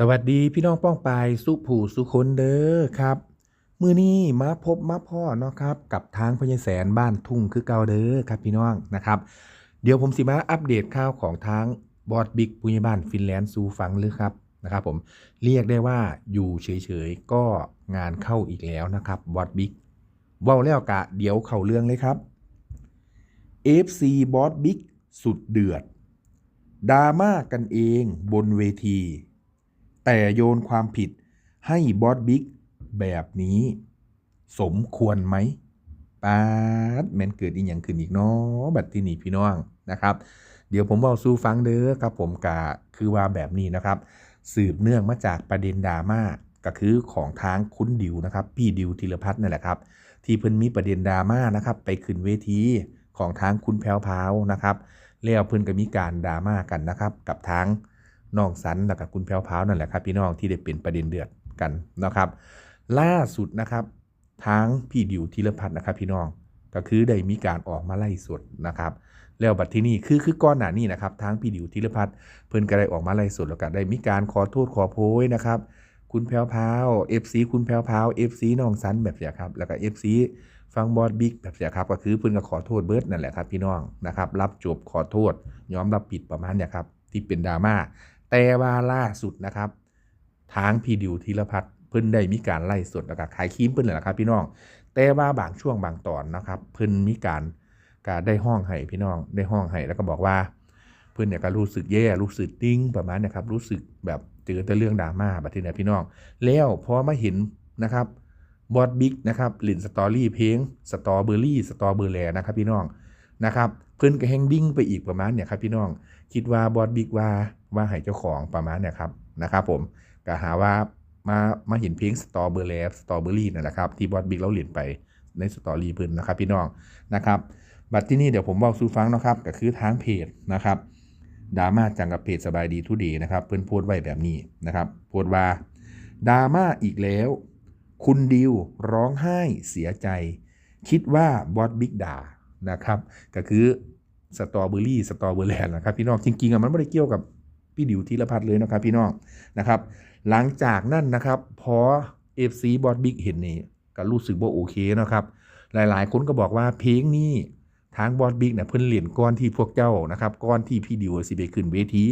สวัสดีพี่น้องป้องปายสุผูสุคนเด้อครับมือนี้มาพบมาพ่อเนาะครับกับทางพญาแสนบ้านทุ่งคือเก่าเด้อครับพี่น้องนะครับเดี๋ยวผมสิมาอัปเดตข่าวของทางบอดบิ๊กปุญญบ้านฟินแลนด์สูฟังเลยครับนะครับผมเรียกได้ว่าอยู่เฉยๆก็งานเข้าอีกแล้วนะครับบอดบิ๊กว้าวแล้วกะเดี๋ยวเข้าเรื่องเลยครับ FC บอสบิ๊กสุดเดือดดราม่ากันเองบนเวที แต่โยนความผิดให้บอสบิ๊กแบบนี้ สมควรไหมปาดแมนเกิดอีกอย่างขึ้นอีกเนาะบัดที่นี่พี่น้องนะครับ เดี๋ยวผมบอกสู้ฟังเด้อครับผมกะคือว่าแบบนี้นะครับ สืบเนื่องมาจากประเด็นดราม่าก็คือของทางคุณดิวนะครับ พี่ดิวธีรพัฒน์นั่นแหละครับ ที่เพิ่นมีประเด็นดราม่านะครับ ไปขึ้นเวทีของทางคุณแพรวพาวนะครับแล้วเพิ่นก็มีการดราม่ากันนะครับ กับทาง น้องสันแล้วกับคุณแพรวพาวนั่นแหละครับพี่น้องที่ได้เป็นประเด็นเดือดกันนะครับ ล่าสุดนะครับทางพี่ดิวธีรพัฒน์นะครับ พี่น้องก็คือได้มีการออกมาไล่สดนะครับ แล้วบัดที่นี่คือคือก้อนหน้านี้นะครับทางพี่ดิวธีรพัฒน์เพิ่นก็ได้ออกมาไล่สดแล้วก็ได้มีการขอโทษขอโพยนะครับคุณแพรวพาว FC คุณแพรวพาว FC น้องสันแบบเนี้ยครับ แล้วก็ FC ฟังบอสบิ๊กแบบเนี้ยครับ ก็คือเพิ่นก็ขอโทษเบิร์ดนั่นแหละครับพี่น้องนะครับ รับจบขอโทษยอมรับผิดประมาณเนี้ยครับ ที่เป็นดราม่า แต่ว่าล่าสุดนะครับทางพีดิวธีรพัฒน์เพิ่นได้มีการไล่สดแล้วก็ขายครีมเพิ่นแหละครับ พี่น้อง แต่ว่าบางช่วงบางตอนนะครับเพิ่นมีการก็ได้ห้องให้พี่น้องได้ห้องให้แล้วก็บอกว่า เพื่นเนี่ยก็รู้สึกแย่รู้สึกติ้งประมาณนะครับรู้สึกแบบเจอแต่เรื่องดราม่าแบบที่นี่พี่น้อง แล้วพอมาเห็นนะครับบอสบิ๊กนะครับหลินสตอรี่เพลงสตอเบอร์รี่สตอเบอร์แลนะครับพี่น้องนะครับเพื่นก็แฮงดิ้งไปอีกประมาณเนี่ยครับพี่น้อง คิดว่าบอสบิ๊กว่าว่าให้เจ้าของประมาณเนี่ยครับนะครับผมก็หาว่ามามาเห็นเพลงสตอเบอร์แลสตอเบอร์รี่นั่นแหละครับที่บอสบิ๊กเราเล่นไปในสตอรี่เพื่อนนะครับพี่น้องนะครับบัดที่นี่เดี๋ยวผมบอกสู่ฟังนะครับก็คือทางเพจนะครับดราม่าจังกับเพจสบายดีทุดีนะครับเพื่อนโพสต์ไว้แบบนี้นะครับโพสต์ว่าดราม่าอีกแล้ว คุณดิวร้องไห้เสียใจ คิดว่าบอสบิ๊กด่านะครับ ก็คือ สตรอเบอรี่สตรอเบอร์แลนด์นะครับพี่น้องจริงๆอะมันไม่ได้เกี่ยวกับพี่ดิวธีรพัฒน์เลยนะครับพี่น้องนะครับหลังจากนั้นนะครับพอ FC บอสบิ๊กเห็นนี่ก็รู้สึกว่าโอเคนะครับหลายๆ คนก็บอกว่าเพลงนี้ทางบอสบิ๊กเนี่ยเพิ่นเหรียญก้อนที่พวกเจ้านะครับก้อนที่พี่ดิวสิไปขึ้นเวที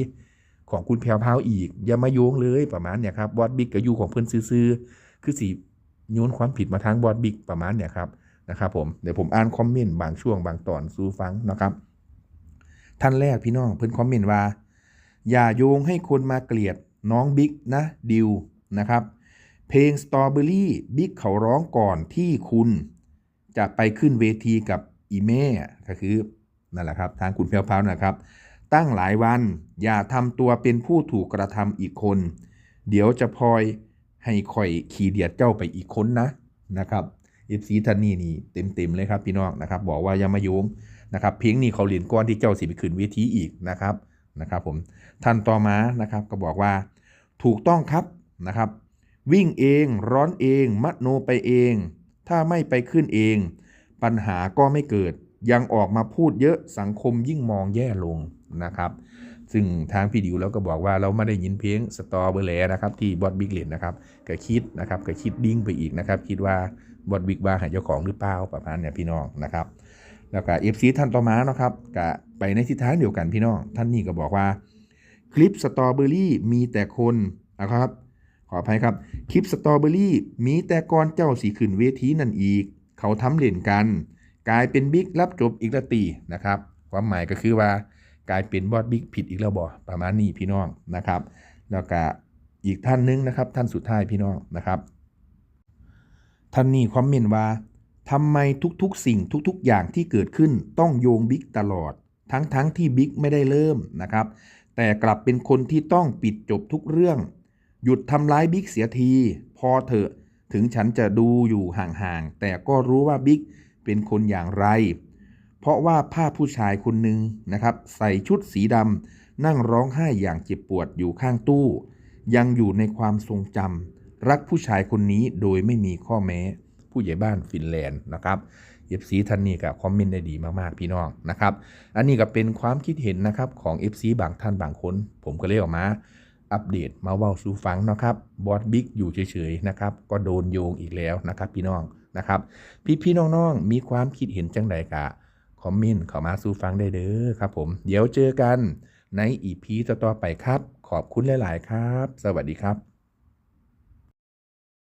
ของคุณแพรวพาวอีก อย่ามาโยงเลยประมาณเนี่ยครับบอสบิ๊กก็อยู่ของเพิ่นซื่อๆคือสิโยนความผิดมาทางบอสบิ๊กประมาณเนี่ยครับนะครับผมเดี๋ยวผมอ่านคอมเมนต์บางช่วงบางตอนสู่ฟังนะครับ ท่านแรกพี่น้องเพิ่นคอมเมนต์ว่า อย่าโยงให้คนมาเกลียดน้องบิ๊กนะดิวนะครับ เพลง Strawberry บิ๊กเขาร้องก่อนที่คุณจะไปขึ้นเวทีกับอีเม่ก็คือนั่นแหละครับ ทางคุณเพียวพาวนะครับ ตั้งหลายวันอย่าทำตัวเป็นผู้ถูกกระทำอีกคน เดี๋ยวจะพลอยให้ข่อยขี่เดียดเจ้าไปอีกคนนะนะครับเอฟซีท่านนี่นี่เต็มๆเลยครับพี่น้องนะครับ บอกว่าอย่ามาโยง นะครับเพลงนี้เขาเหรียนก้อนที่เจ้าสิไปขึ้นเวทีอีกนะครับนะครับผมท่านต่อมานะครับก็บอกว่า ถูกต้องครับนะครับ วิ่งเองร้อนเองมโนไปเอง ถ้าไม่ไปขึ้นเอง ปัญหาก็ไม่เกิด ยังออกมาพูดเยอะสังคมยิ่งมองแย่ลงนะครับ ซึ่งทางพี่ดิวแล้วก็บอกว่าเราไม่ได้ยินเพลงสตอเบอร์แลนะครับที่บอสบิ๊กเลนนะครับก็คิดนะครับก็คิดดิ้งไปอีกนะครับ คิดว่าบอสบิ๊กว่าหาเจ้าของหรือเปล่าประมาณเนี่ยพี่น้องนะครับ แล้วก็เอฟซีท่านต่อมาเนาะครับก็ไปในทิศทางเดียวกันพี่น้อง ท่านนี้ก็บอกว่า คลิปสตรอเบอรี่มีแต่คนนะครับ ขออภัยครับ คลิปสตรอเบอรี่มีแต่ก่อนเจ้าสีขึ้นเวทีนั่นอีก เขาทำเล่นกัน กลายเป็นบิ๊กรับจบอีกละตีนะครับ ความหมายก็คือว่ากลายเป็นบอสบิ๊กผิดอีกแล้วบ่ประมาณนี้พี่น้องนะครับ แล้วก็อีกท่านหนึงนะครับ ท่านสุดท้ายพี่น้องนะครับท่านนี้คอมเมนต์ว่า ทำไมทุกๆ สิ่งทุกๆ อย่างที่เกิดขึ้นต้องโยงบิ๊กตลอด ทั้งๆที่บิ๊กไม่ได้เริ่มนะครับ แต่กลับเป็นคนที่ต้องปิดจบทุกเรื่อง หยุดทำร้ายบิ๊กเสียที พอเถอะถึงฉันจะดูอยู่ห่างๆ แต่ก็รู้ว่าบิ๊กเป็นคนอย่างไร เพราะว่าภาพผู้ชายคนหนึ่งนะครับ ใส่ชุดสีดำนั่งร้องไห้อย่างเจ็บปวดอยู่ข้างตู้ ยังอยู่ในความทรงจำรักผู้ชายคนนี้โดยไม่มีข้อแม้ ผู้ใหญ่บ้านฟินแลนด์นะครับเอฟซีท่านนี้ก็คอมเมนต์ได้ดีมากๆพี่น้องนะครับ อันนี้ก็เป็นความคิดเห็นนะครับของ FC บางท่านบางคน ผมก็เลยออกมา อัปเดตมาเว้าสู่ฟังนะครับบอสบิ๊กอยู่เฉยๆนะครับก็โดนโยงอีกแล้วนะครับพี่น้องนะครับ พี่ๆน้องๆมีความคิดเห็นจังใดกะคอมเมนต์เข้ามาสู่ฟังได้เด้อครับผมเดี๋ยวเจอกันในอีพีต่อๆไปครับ ขอบคุณหลาย ๆ ครับ สวัสดีครับ